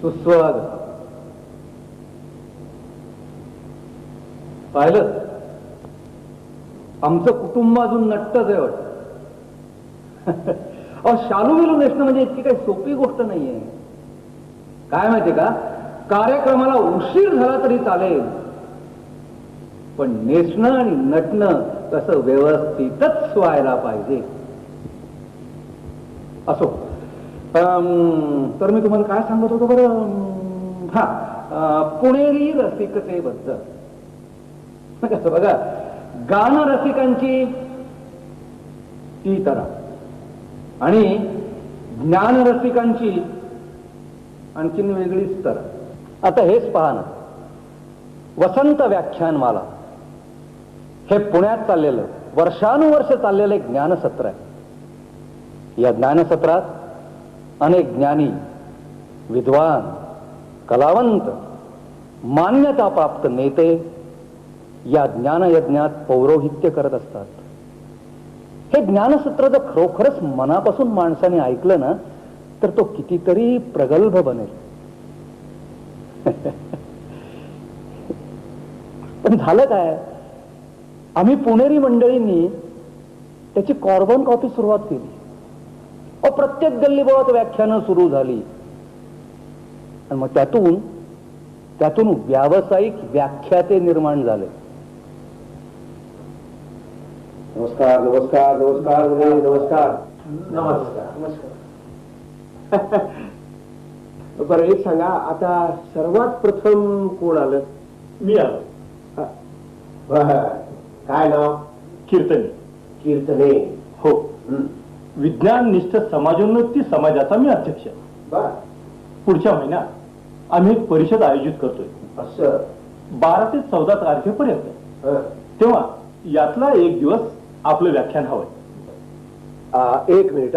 सुस्वाद. पाहिलं? आमचं कुटुंब अजून नट्टच आहे वाटत. अहो शालू विलू नेसणं म्हणजे इतकी काही सोपी गोष्ट नाहीये. काय माहितीये का? कार्यक्रमाला उशीर झाला तरी चालेल. पण नेसणं आणि नटणं कसं व्यवस्थितच व्हायला पाहिजे. असो. तर मी तुम्हाला काय सांगत होतो बरं? हा पुणेरी रसिकतेबद्दल कसं बघा. गान रसिकांची ती तरा आणि ज्ञान रसिकांची आणखीन वेगळीच तर आता हेच पहा ना. वसंत व्याख्यानमाला. हे पुण्यात चाललेलं वर्षानुवर्ष चाललेलं एक ज्ञानसत्र आहे. या ज्ञानसत्रात अनेक ज्ञानी विद्वान कलावंत मान्यता प्राप्त नेते या ज्ञानयज्ञात पौरोहित्य करत असतात. हे ज्ञानसूत्र जर खरोखरच मनापासून माणसाने ऐकलं ना तर तो कितीतरी प्रगल्भ बनेल. पण झालं काय? आम्ही पुणेरी मंडळींनी त्याची कॉर्बन कॉपी सुरुवात केली. अहो प्रत्येक गल्लीबोळात व्याख्यानं सुरू झाली. आणि मग त्यातून त्यातून व्यावसायिक व्याख्याते निर्माण झाले. नमस्कार नमस्कार नमस्कार नमस्कार नमस्कार. बरं एक सांगा आता सर्वात प्रथम कोण आलं? मी आलो. काय नाव? कीर्तनी. कीर्तने. हो. हं. विज्ञाननिष्ठ समाजोन्नती समाजाचा मी अध्यक्ष. पुढच्या महिन्यात आम्ही एक परिषद आयोजित करतोय. असं. बारा ते चौदा तारखेपर्यंत. तेव्हा यातला एक दिवस आपलं व्याख्यान हवंय. आ, एक मिनिट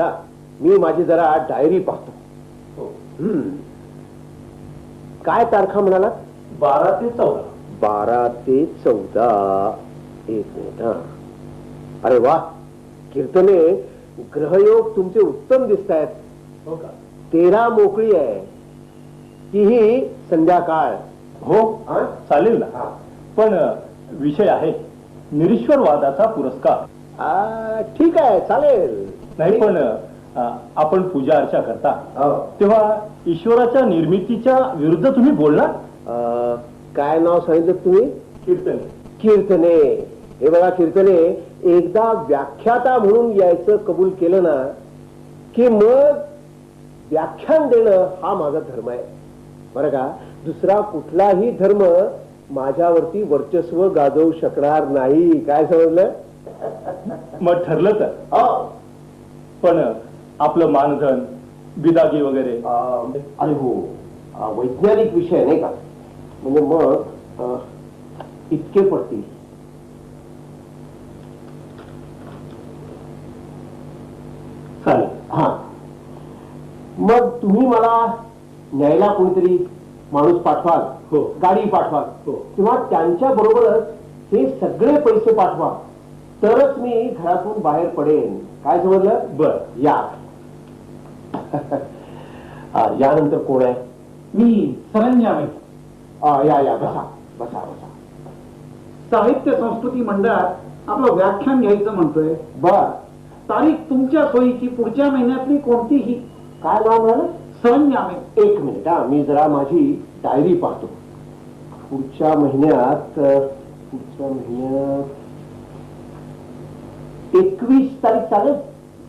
मी माझी जरा डायरी पाहतो. हो. काय तारखा म्हणालात बारा ते चौदा. बारा ते चौदा. एक मिनिट अरे वा. कीर्तने ग्रहयोग तुमचे उत्तम दिसत आहेत हो का? तेरा मोकळी आहे. तीही संध्याकाळ. हो? हा? चालेल ना. हा. पण विषय आहे. निरीश्वरवादाचा पुरस्कार. ठीक आहे चालेल. नाही पण आपण पूजा अर्चा करता. हो. तेव्हा ईश्वराच्या निर्मितीच्या विरुद्ध तुम्ही बोलणार? काय नाव सांगितलं तुम्ही? कीर्तन. कीर्तने. हे बघा कीर्तने एकदा व्याख्याता म्हणून यायचं कबूल केलं ना की मग व्याख्यान देणं हा माझा धर्म आहे. बरं का? दुसरा कुठलाही धर्म माझ्यावरती वर्चस्व गाजवू शकणार नाही. काय समजलं? मग ठरलं तर. हो. पण आपलं मानधन बिदागी वगैरे. अरे हो. वैज्ञानिक विषय नाही का? म्हणजे मग इतके पडतील. मग तुम्ही मला न्यायला कोणीतरी माणूस पाठवाल हो. गाडी पाठवाल हो. किंवा त्यांच्या बरोबरच हे सगळे पैसे पाठवा तरच मी घरातून बाहेर पडेन. काय समजलं? बर. या. हा, यानंतर कोण आहे? मी सरंजामे आ, या या बसा बसा बसा. साहित्य संस्कृती मंडळात आपलं व्याख्यान घ्यायचं म्हणतोय. बर. तारीख तुमच्या सोयीची पुढच्या महिन्यातली कोणतीही काय नाव म्हणाल? सरंजामे एक मिनिट हा मी जरा माझी डायरी पाहतो. पुढच्या महिन्यात अ, पुढच्या महिन्यात एकवीस तारीख चालेल?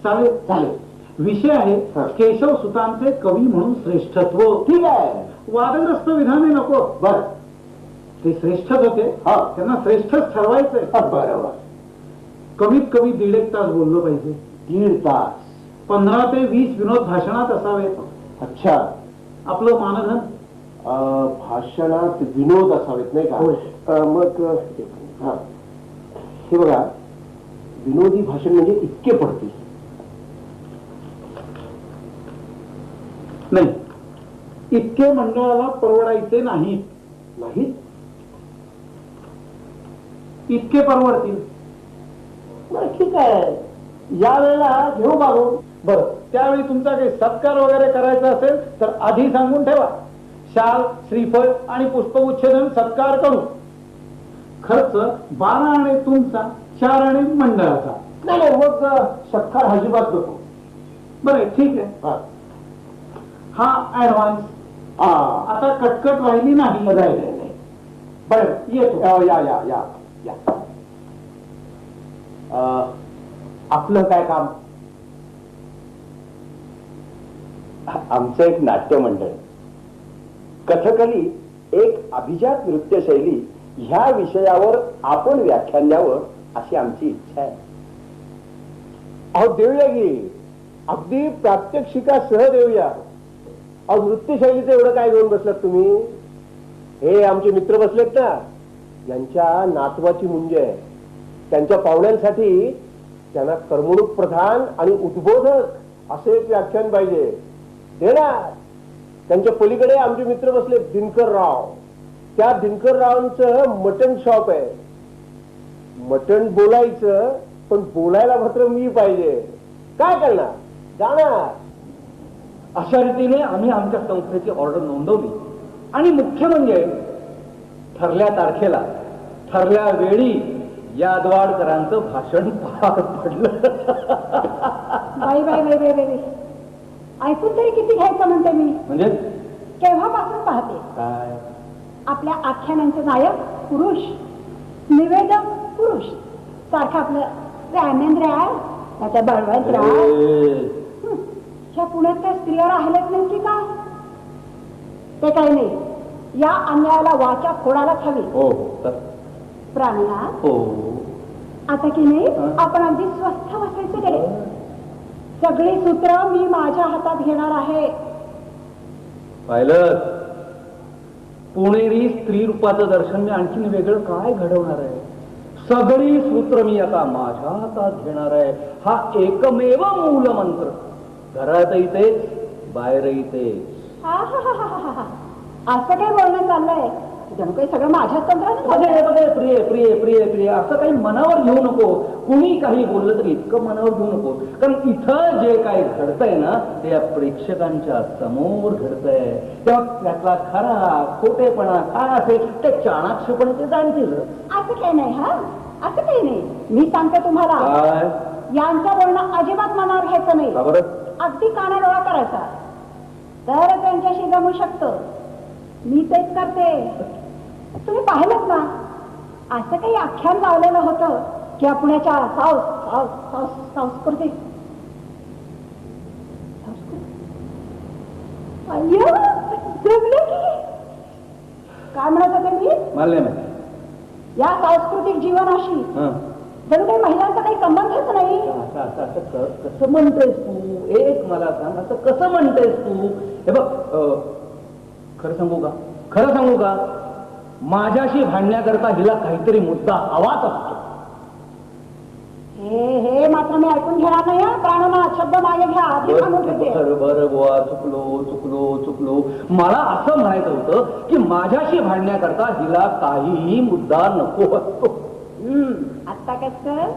चालेल. चालेल विषय आहे हा. केशव सुतांचे कवी म्हणून श्रेष्ठत्व. ठीक आहे. वादग्रस्त विधाने नको. बर. ते श्रेष्ठच होते. हा. त्यांना श्रेष्ठच ठरवायचंय. बरोबर. कमीत कमी दीड एक तास बोललो पाहिजे. दीड तास. पंधरा ते वीस विनोद भाषणात असावेत अच्छा. आपलं मानधन? अ, भाषणात विनोद असावेत नाही होय. का अ, मग अ, हा. हे बघा विनोदी भाषण म्हणजे इतके पडतील. नाही. इतके मंडळाला परवडायचे नाहीत. नाही इतके परवडतील. बरं ठीक आहे. या वेळेला घेऊ मागून. बरं त्यावेळी तुमचा काही सत्कार वगैरे करायचा असेल तर आधी सांगून ठेवा. शाल श्रीफळ आणि पुष्पगुच्छेदन सत्कार करू. खर्च बारा आणे तुमचा चार आणे मंडळाचा. नाही नाही मग सत्कार अजिबात नको. बरं ठीक आहे. हा. हा ऍडव्हान्स हा. आता कटकट राहिली नाही. नाही. बरं येतो. या या या आपलं काय काम? आमचं एक नाट्य मंडळ कथकली एक अभिजात नृत्यशैली ह्या विषयावर आपण व्याख्यान द्यावं अशी आमची इच्छा आहे. अहो देऊया की. अगदी प्रात्यक्षिकासह देऊया. अहो नृत्यशैलीचं एवढं काय घेऊन बसलात तुम्ही? हे आमचे मित्र बसलेत ना. यांच्या नातवाची मुंज आहे. त्यांच्या पाहुण्यांसाठी त्यांना करमणूक प्रधान आणि उद्बोधक असे एक व्याख्यान पाहिजे. देणार. त्यांच्या पलीकडे आमचे मित्र बसले दिनकर राव. त्या दिनकर रावांचं मटन शॉप आहे. मटण बोलायचं पण बोलायला मात्र मी पाहिजे. काय करणार? जाणार. अशा रीतीने आम्ही आमच्या संस्थेची ऑर्डर नोंदवली. आणि मुख्य म्हणजे ठरल्या तारखेला ठरल्या वेळी यादवाडकरांचं भाषण पार पडलं. बाई बाई बाई बाई बाई बाई. ऐकून तरी किती घ्यायचं म्हणते मी? म्हणजे? केव्हापासून पाहते? काय? आपल्या आख्यानांचे नायक पुरुष निवेदक पुरुष सारखं आपलं रामेंद्र त्याच्या ह्या पुण्यात स्त्रिया काय? ते काही नाही. या अन्यायाला वाचा फोडायलाच हवी हो हो प्राणनाथ हो. आता की नाही. आपण अगदी स्वस्थ बसायचं गेले सगळी सूत्र मी माझ्या हातात घेणार आहे. पाहिलं पुणेरी स्त्री रूपाचं दर्शन मी आणखीन वेगळं काय घडवणार आहे? सगळी सूत्र मी आता माझ्या हातात घेणार आहे. हा एकमेव मूल मंत्र घरातही तेच बाहेरही तेच. असं काय बोलणं चाललंय? जणू काही सगळं माझ्याच तंत्राने. बघे प्रिय प्रिय प्रिय प्रिय. असं काही मनावर घेऊ नको. कुणी काही बोललं तरी इतकं मनावर घेऊ नको. कारण इथं जे काही घडतंय ना ते या प्रेक्षकांच्या समोर घडतंय. तेव्हा त्यातला खरा खोटेपणा काय असेल ते चाणाक्षपणे ते जाणतील. असं काही नाही हा? असं काही नाही. मी सांगते तुम्हाला. काय? यांचं बोलणं अजिबात मनावर घ्यायचं नाही. का बरं? अगदी कानाडोळा करायचा. तर त्यांच्याशी जमू शकतं. मी तेच करते. तुम्ही पाहिलं ना? असं काही आख्यान लावलेलं होतं की पुण्याच्या साऊस साऊस साऊस संस्कृती. अय्यो, जमलं की? काय म्हणत होते मी? मला या सांस्कृतिक जीवनाशी हं. जणू काही महिलांचा काही संबंधच नाही. असं असं असं क- कसं म्हणतेस तू? एक मला सांग असं कसं म्हणतेस तू? हे बघ अं, खरं सांगू का? खरं सांगू का? माझ्याशी भांडण्याकरता हिला काहीतरी मुद्दा हवाच असतो. हे हे मात्र मी ऐकून घेणार नाही. प्राणनाथ शब्द मागे घ्या. आधी सांगून ठेवते. बरं बरं बुवा. चुकलो चुकलो चुकलो. मला असं म्हणायचं होतं की माझ्याशी भांडण्याकरता हिला काहीही मुद्दा नको असतो. हम्म, आता कसं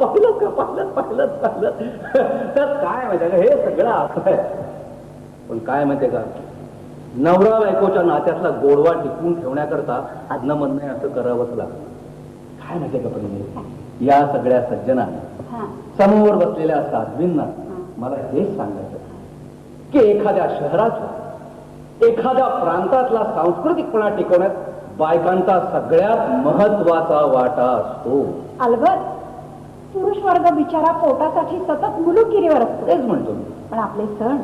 पाहिलं का? पाहिलं पाहिलं पाहिलं. तर काय माहितीये का हे सगळं असं आहे. पण काय माहितीये का? नवरा बायकोच्या नात्यातला गोडवा टिकवून ठेवण्याकरता आदनं म्हणणं असं करावंच लागतं. काय माहितीये का पण या सगळ्या सज्जनांना हा. समोर बसलेल्या साध्वींना मला हेच सांगायचं की एखाद्या शहराच्या एखाद्या प्रांतातला सांस्कृतिकपणा टिकवण्यात बायकांचा सगळ्यात महत्त्वाचा वाटा असतो. अलबत पुरुष वर्ग बिचारा पोटासाठी सतत मुलुकिरीवर असतो. तेच म्हणतो पण आपले सण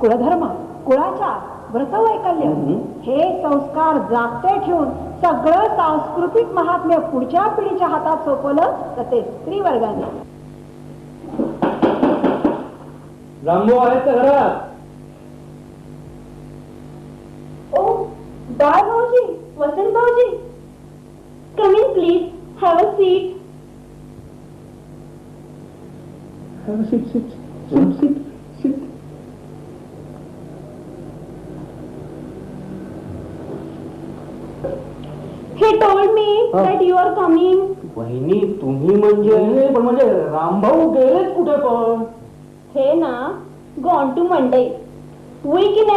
कुळधर्म कुळाचार व्रतवैकल्य. हे संस्कार जागते ठेवून सगळं सांस्कृतिक महात्म्य पुढच्या पिढीच्या हातात सोपवलं तर ते स्त्री वर्गाने रामभाऊ आहेत का घरात? ओ बाळ भाऊजी वसंत भाऊजी come in please have a seat Sit, sit, sit, sit, sit. He told me हा. दॅट यू आर कमिंग वहिनी तुम्ही म्हणजे पण म्हणजे रामभाऊ गेलेच कुठे पण हे ना gone to Monday We can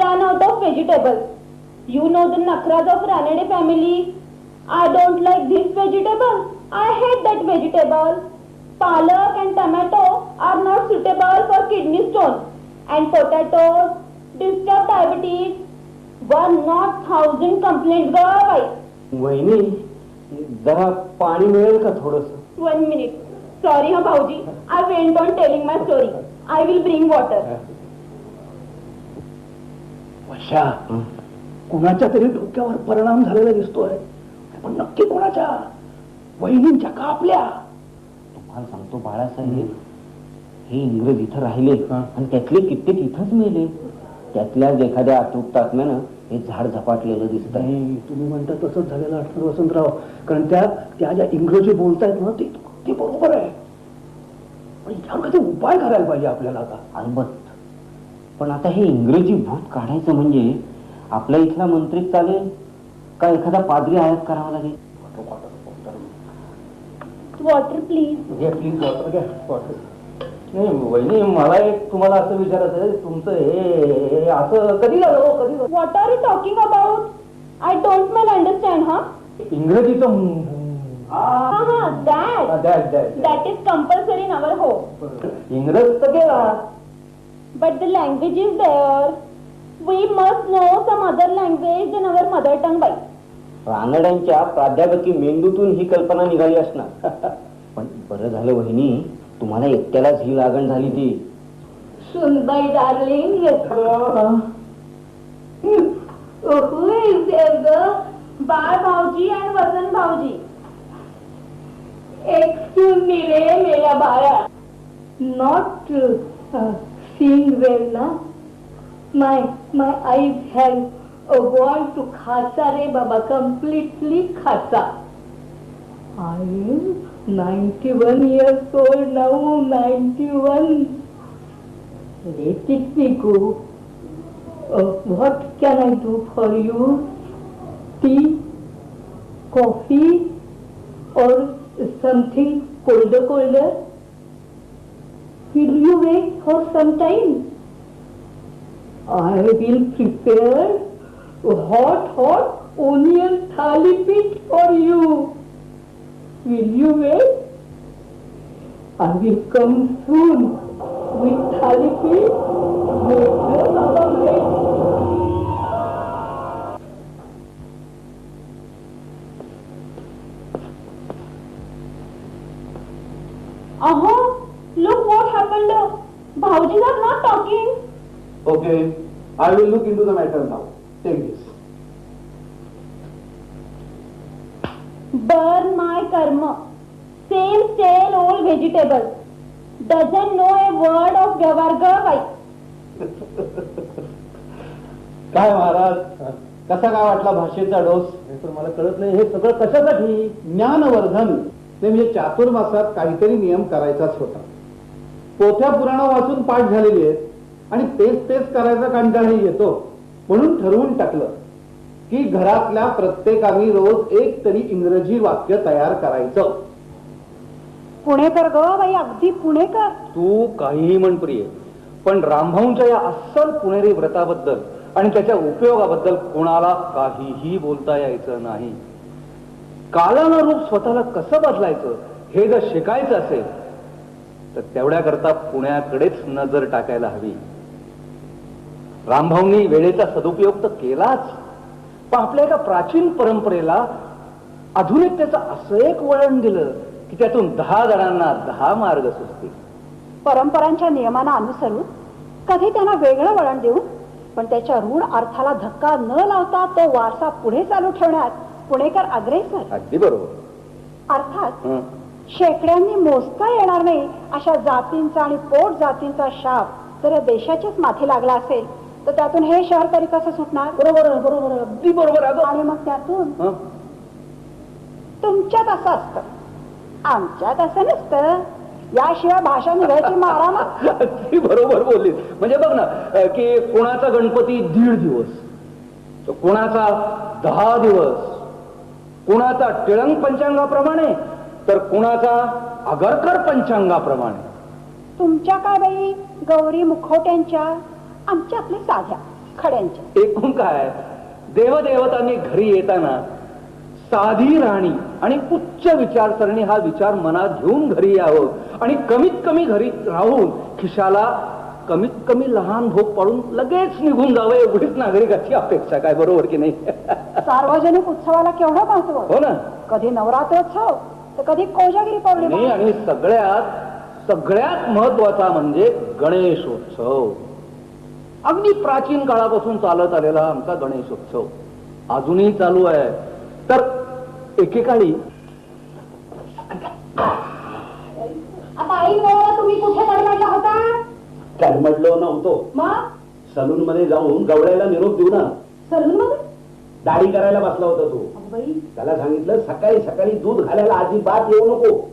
run out of vegetables. You know the nakras of Ranade family. I don't like this vegetable. I hate that vegetable. Palak and tomato are not suitable for kidney stone. And potatoes disturb diabetes. One not thousand complaints go away. वहिनी जरा पाणी मिळेल का थोडस One minute. Sorry, huh, Bhauji. I went on telling my story. I will bring water. वर्षा कुणाच्या तरी डोक्यावर परिणाम झालेला दिसतोय पण नक्की कोणाच्या वहिनींच्या का आपल्या तुम्हाला सांगतो बाळासाहेब हे इंग्रज इथं राहिले आणि त्यातले कित्येक इथंच मेले त्यातल्याच एखाद्या अतृप्त आत्म्यानं हे झाड झपाटलेलं दिसत आहे नाही तुम्ही म्हणता तसंच झालेलं असणार वसंतराव. कारण त्या त्या ज्या इंग्रजी बोलतायत ना ते ते बरोबर आहे. पण यावर काहीतरी उपाय करायला पाहिजे आपल्याला आता. अलबत्त पण आता हे इंग्रजी भूत काढायचं म्हणजे आपल्या इथला मंत्रीच चालेल का एखादा पादरी आयात करावा लागेल? Please. घ्या प्लीज वॉटर घ्या वॉटर वहिनी मला एक तुम्हाला असं विचारत तुमचं हे असं कधी झालं हो, कधी what are you talking about I don't mail understand हा इंग्रजीच दॅट इज कम्पल्सरी नवर हो इंग्रज तर गेला. But the language is there we must know some other language in our mother tongue बाई रानड्यांच्या प्राध्यापकी मेंदूतून ही कल्पना निघाली असणार. पण बरं झालं वहिनी. तुम्हाला एकट्यालाच ही लागण झाली ती Sunbai darling, yes. Who is there, girl? Bar Bhauji and Vasan Bhauji. Excuse me, रे मेरा बाळा. Not uh, seeing well now. My my eyes have uh, gone to khasa re baba, completely khasa. I am 91 years old now, 91. Let it be go. Uh, what can I do for you? Tea, coffee, or something colder, colder? Will you wait for some time? I will prepare hot, hot onion Will you wait? I will come soon with thali pit. Wait, wait, Baba, wait. Uh-huh. Look what happened. Bhauji are not talking. Okay, I will look into the matter now. Take this. कर्म. Same karma. Same stale old vegetable. Doesn't know a word of Gavarga wife. काय महाराज? कसा काय वाटला भाषेचा dose? हे तर मला कळत नाही. हे सगळं कशासाठी? ज्ञानवर्धन. ते म्हणजे चातुर्मासात काहीतरी नियम करायचाच होता. पोथ्या पुराण वाचून पाठ झालेली आहेत. आणि तेच तेच करायचा कंटाळाही येतो. म्हणून ठरवून टाकलं. की घरातल्या प्रत्येकाने रोज एक तरी इंग्रजी वाक्य तयार करायचं. पुणेकर ग बाई अगदी पुणेकर तू काहीही म्हण प्रिय पण रामभाऊंच्या या अस्सल पुणेरी व्रताबद्दल आणि त्याच्या उपयोगाबद्दल कोणाला काहीही बोलता यायचं नाही. कालानं रूप स्वतःला कसं बदलायचं हे जर शिकायचं असेल तर तेवढ्याकरता पुण्याकडेच नजर टाकायला हवी. रामभाऊंनी वेळेचा सदुपयोग तर केलाच. पण आपल्या एका प्राचीन परंपरेला आधुनिकतेचं असं एक वळण दिलं की त्यातून दहा जणांना दहा मार्ग सुचतील. परंपरांच्या नियमांना अनुसरून कधी त्यांना वेगळं वळण देऊन पण त्याच्या ऋण अर्थाला धक्का न लावता तो वारसा पुढे चालू ठेवण्यात पुणेकर अग्रेसर अगदी बरोबर. अर्थात. शेकड्यांनी मोजता येणार नाही अशा जातींचा आणि पोट जातींचा शाप जर या देशाच्याच माथी लागला असेल तर त्यातून हे शहर तरी कसं सुटणार? बरोबर आहे, बरोबर आहे, अगदी बरोबर आहे, अगं. आणि मग त्यातून हं? तुमच्यात असं असतं. आमच्यात असं नसतं. याशिवाय भाषा निघायची मारा मग अगदी बरोबर बोलली म्हणजे बघ ना अं, की कोणाचा गणपती दीड दिवस तर कोणाचा दहा दिवस कोणाचा टिळंग पंचांगाप्रमाणे तर कोणाचा आगरकर पंचांगाप्रमाणे. तुमच्या काय बाई? गौरी मुखवट्यांच्या? आमच्या आपल्या साध्या खड्यांच्या. एकूण काय? देवदेवतांनी घरी येताना साधी राहणी आणि उच्च विचारसरणी हा विचार मनात घेऊन घरी यावं आणि कमीत कमी घरी राहून खिशाला कमीत कमी लहान भोग पाडून लगेच निघून जावं एवढीच नागरिकाची अपेक्षा काय? बरोबर की नाही? सार्वजनिक उत्सवाला केवढं महत्त्व? हो ना. कधी नवरात्रोत्सव तर कधी कोजागिरी पौर्णिमा. आणि सगळ्यात सगळ्यात महत्त्वाचा म्हणजे गणेशोत्सव. अगदी प्राचीन काळापासून चालत आलेला आमचा गणेशोत्सव अजूनही चालू आहे. तर एकेकाळी म्हटलं नव्हतो. सलून मध्ये जाऊन गवळ्याला निरोप देऊ ना. सलून मध्ये दाढी करायला बसला होता तो. त्याला सांगितलं सकाळी सकाळी दूध घालायला अजिबात येऊ नको.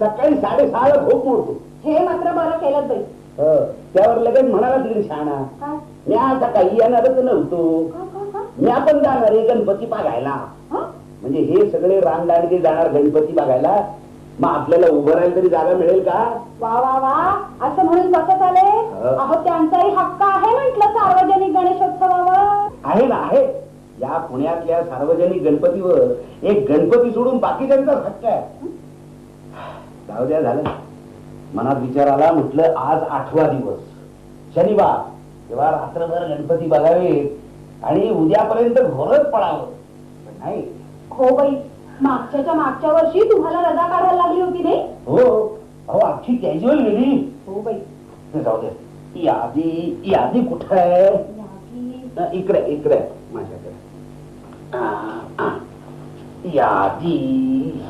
सकाळी साडेसहाला झोप मोडतो. हे मात्र बरं केलं बाई. हं. त्यावर लगेच म्हणाला तिकडे शाणा मी आता काही येणारच नव्हतो? मी आपण जाणार आहे गणपती बघायला. हं? म्हणजे हे सगळे रानदाडगे जाणार गणपती बघायला? मग आपल्याला उभं राहायला तरी जागा मिळेल का? वा वा वा. असं म्हणून बसत आले? अहो त्यांचाही हक्क आहे म्हटलं सार्वजनिक गणेशोत्सवावर. आहे ना आहे. या पुण्यातल्या सार्वजनिक गणपतीवर एक गणपती सोडून बाकीच्यांचा हक्क आहे. जाऊ द्या झालं. मनात विचार आला म्हटलं आज आठवा दिवस. शनिवार. तेव्हा रात्रभर गणपती बघावे आणि उद्यापर्यंत घोरच पडावं. पण नाही. हो बाई मागच्याच्या मागच्या वर्षी तुम्हाला रजा काढायला लागली होती नाही? हो. अहो अख्खी कॅज्युअल गेली. हो बाई. जाऊ दे. यादी यादी कुठं आहे? इकडे इकडे. माझ्याकडे. यादी.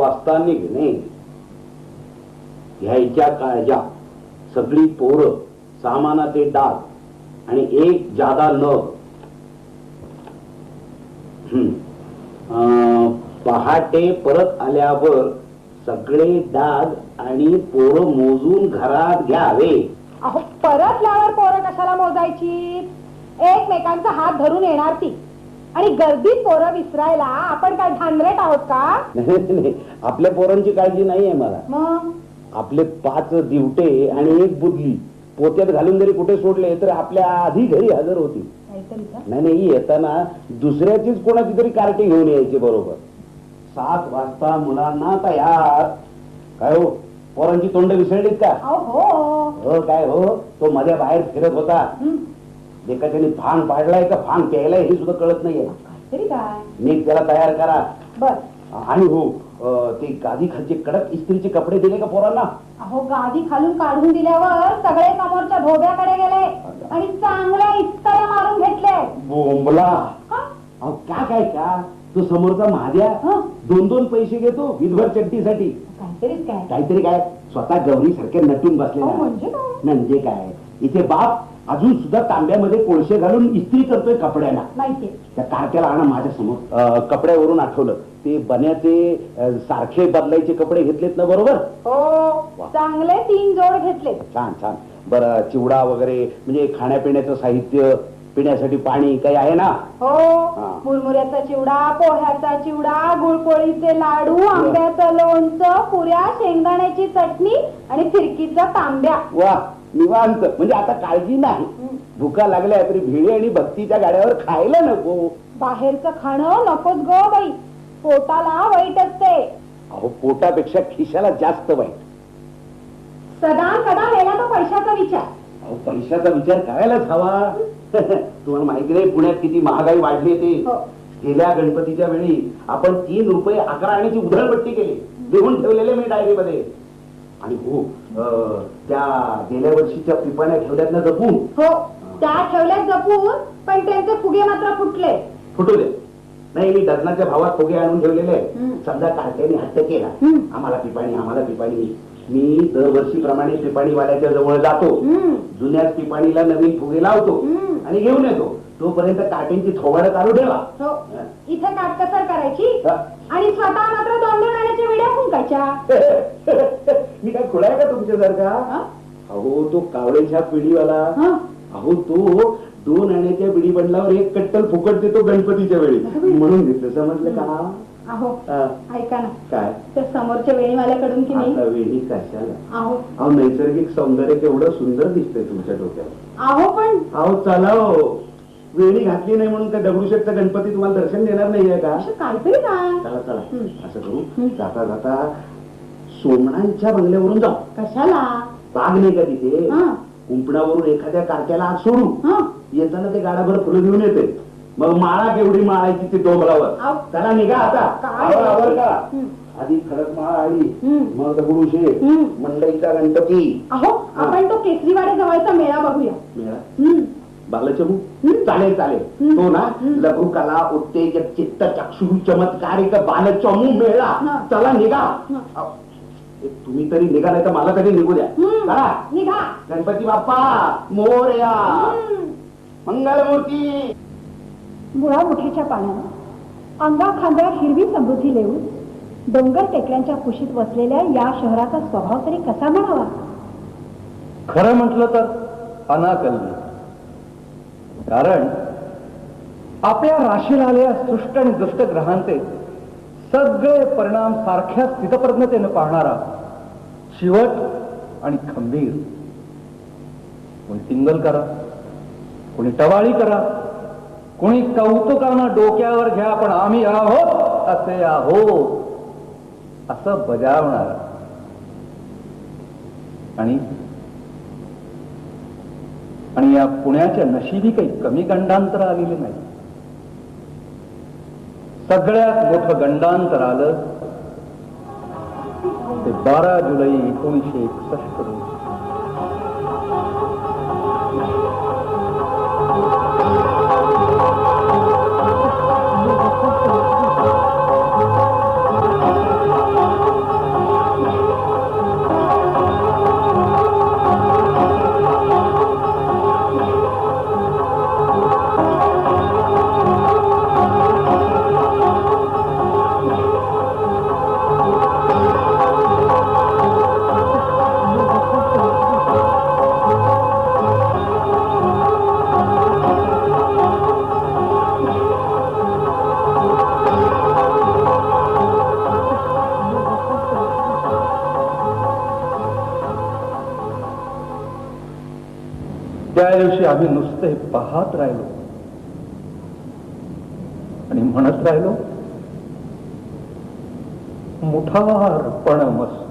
आठ वाजता निघणे. घ्यायच्या काळजा सगळी पोरं सामानाचे डाग आणि एक जादा न हम्म. अं, पहाटे परत आल्यावर सगळे डाग आणि पोरं मोजून घरात घ्यावे. अहो परत लावर पोरं कशाला मोजायची? एकमेकांचा हात धरून येणार ती. आणि गर्दीत पोरं विसरायला. आपण काय धानरेट आहोत का? नाही, नाही, आपल्या पोरांची काळजी नाही आहे मला. मग? आपले पाच दिवटे आणि एक बुदली पोत्यात घालून जरी कुठे सोडले तर आपल्या आधी घरी हजर होती. काहीतरी का? नाही नाही येताना दुसऱ्याचीच कोणाची तरी कार्टी घेऊन यायची बरोबर. सात वाजता मुलांना तयार. काय हो? पोरांची तोंड विसरलीत का? अहो हो. हो काय हो? तो मध्ये बाहेर फिरत होता. हं. एका त्याने भांग पाडलाय का भांग प्यायलाय हे सुद्धा कळत नाहीये. काहीतरी काय? नीट त्याला तयार करा. बर. आणि हो अं, ते गादी खालचे कडक इस्त्रीचे कपडे दिले का पोरांना? अहो गादी खालून काढून दिल्यावर सगळे समोरच्या धोब्याकडे गेले आणि चांगल्या इस्ताऱ्या मारून घेतले. बोंबला. का? अहो क्या काय का तो समोरचा महाद्या. हं. दोन दोन पैसे घेतो विधभर चड्डीसाठी. काहीतरीच काय? काहीतरी काय? स्वतः गौरी सारखे नटून अहो, बसलेला म्हणजे काय? म्हणजे काय? इथे बाप अजून सुद्धा तांब्यामध्ये कोळशे घालून इस्त्री करतोय कपड्याला माहितीये. त्या कारक्याला आणा माझ्यासमोर. कपड्यावरून आठवलं. ते बन्याचे सारखे बदलायचे कपडे घेतलेत ना बरोबर? हो चांगले तीन जोड घेतले छान छान. बरं चिवडा वगैरे म्हणजे खाण्यापिण्याचं साहित्य पिण्यासाठी पाणी काही आहे ना? हा. मुरमुऱ्याचा चिवडा पोह्याचा चिवडा गुळपोळीचे लाडू आंब्याचं लोणचं पुऱ्या शेंगदाण्याची चटणी आणि फिरकीचा तांब्या. वा. निवांत. म्हणजे आता काळजी नाही. भुका लागल्या तरी भिडे आणि भक्तीच्या गाड्यावर खायला नको. बाहेरचं खाणं नकोच ग बाई. पोटाला वाईट असते. अहो पोटापेक्षा खिशाला जास्त वाईट. सदा सदा वेळा तो पैशाचा विचार. अहो पैशाचा विचार करायलाच हवा. तुम्हाला माहिती नाही पुण्यात किती महागाई वाढली ते. हो. गेल्या गणपतीच्या वेळी आपण तीन रुपये अकरा आण्याची उधळपट्टी केली. लिहून ठेवलेले मी डायरीमध्ये. आणि हो अं, त्या गेल्या वर्षीच्या पिपाण्या ठेवल्यात ना जपून? हो त्या ठेवल्या जपून पण त्यांचे फुगे मात्र फुटले. फुटू दे नाही मी डझनाच्या भावात फुगे आणून ठेवलेले हम्म. समजा कार्ट्याने हट्ट केला. हम्म. आम्हाला पिपाणी आम्हाला पिपाणी. मी दरवर्षीप्रमाणे पिपाणीवाल्याच्या जवळ जातो. हम्म. जुन्याच पिपाणीला नवीन फुगे लावतो. हम्म. आणि घेऊन येतो. तोपर्यंत काट्यांची थोबाड चालू ठेवा. हो. इथे काटकसर करायची? हा. आणि स्वतः मात्र दोन दोन आण्याच्या विड्या फुंकायच्या मी काय खुलाय का तुमच्यासारखा? अहो तो कावळेच्या पिढीवाला? अहो तो दोन आण्याच्या बिडी बंडलावर एक कट्टल फुकट देतो गणपतीच्या वेळी. म्हणून घेतलं समजलं का? अहो ऐका ना. काय? त्या समोरच्या वेळीवाल्याकडून की नाही? वेळी कशाला? अहो. अहो नैसर्गिक सौंदर्य केवढं सुंदर दिसतंय तुमच्या डोक्यात. अहो पण अहो चला हो. वेणी घातली नाही म्हणून त्या दगडूशेठचा गणपती तुम्हाला दर्शन देणार नाहीये का? असं काहीतरी काय चला चला. असं करू. जाता जाता सोमणांच्या बंगल्यावरून जाऊ कशाला? बाग नाही का तिथे? हा. कुंपणावरून एखाद्या कारक्याला आत सोडू. हा. येताना ते गाडाभर फुलं घेऊन येते. मग माळा केवढी माळायची ती डोंगरावर? आव. त्याला निघा आता. काय? आवर आवर का. आधी खडक माळ आली. मग दगडूशेठ हं. मंडईचा गणपती. अहो आपण तो केसरीवाड्या जवळचा मेळा बघूया. मेळा? हम्म. बालचमू. चालेल चालेल. तो ना. लघु कला उत्तेजक चित्त चक्षु चमत्कारिक बालचमू मेळा. चला निघा तुम्ही तरी निघा नाही तर मला तरी निघू द्या हम्म. चला निघा गणपती बाप्पा मोरया. मंगलमूर्ती मुळामुठीच्या पाण्यानं अंगा खांद्यावर हिरवी समृद्धी लेऊन डोंगर टेकड्यांच्या कुशीत वसलेल्या या शहराचा स्वभाव तरी कसा म्हणावा खरं म्हटलं तर अनाकल्य कारण आपल्या राशीला आलेल्या सृष्ट आणि दुष्ट ग्रहांचे सगळे परिणाम सारख्या स्थितप्रज्ञतेनं पाहणारा शिवट आणि खंबीर. कोणी टिंगल करा कोणी टवाळी करा कोणी कौतुकानं डोक्यावर घ्या पण आम्ही आहोत असे आहोत असं बजावणार. आणि आणि या पुण्याच्या नशिबी काही कमी गंडांतर आलेले नाही. सगळ्यात मोठं गंडांतर आलं ते बारा जुलै एकोणीसशे एकसष्ट रोजी. आम्ही नुसते पाहत राहिलो. आणि म्हणत राहिलो मुठार पण मस्त.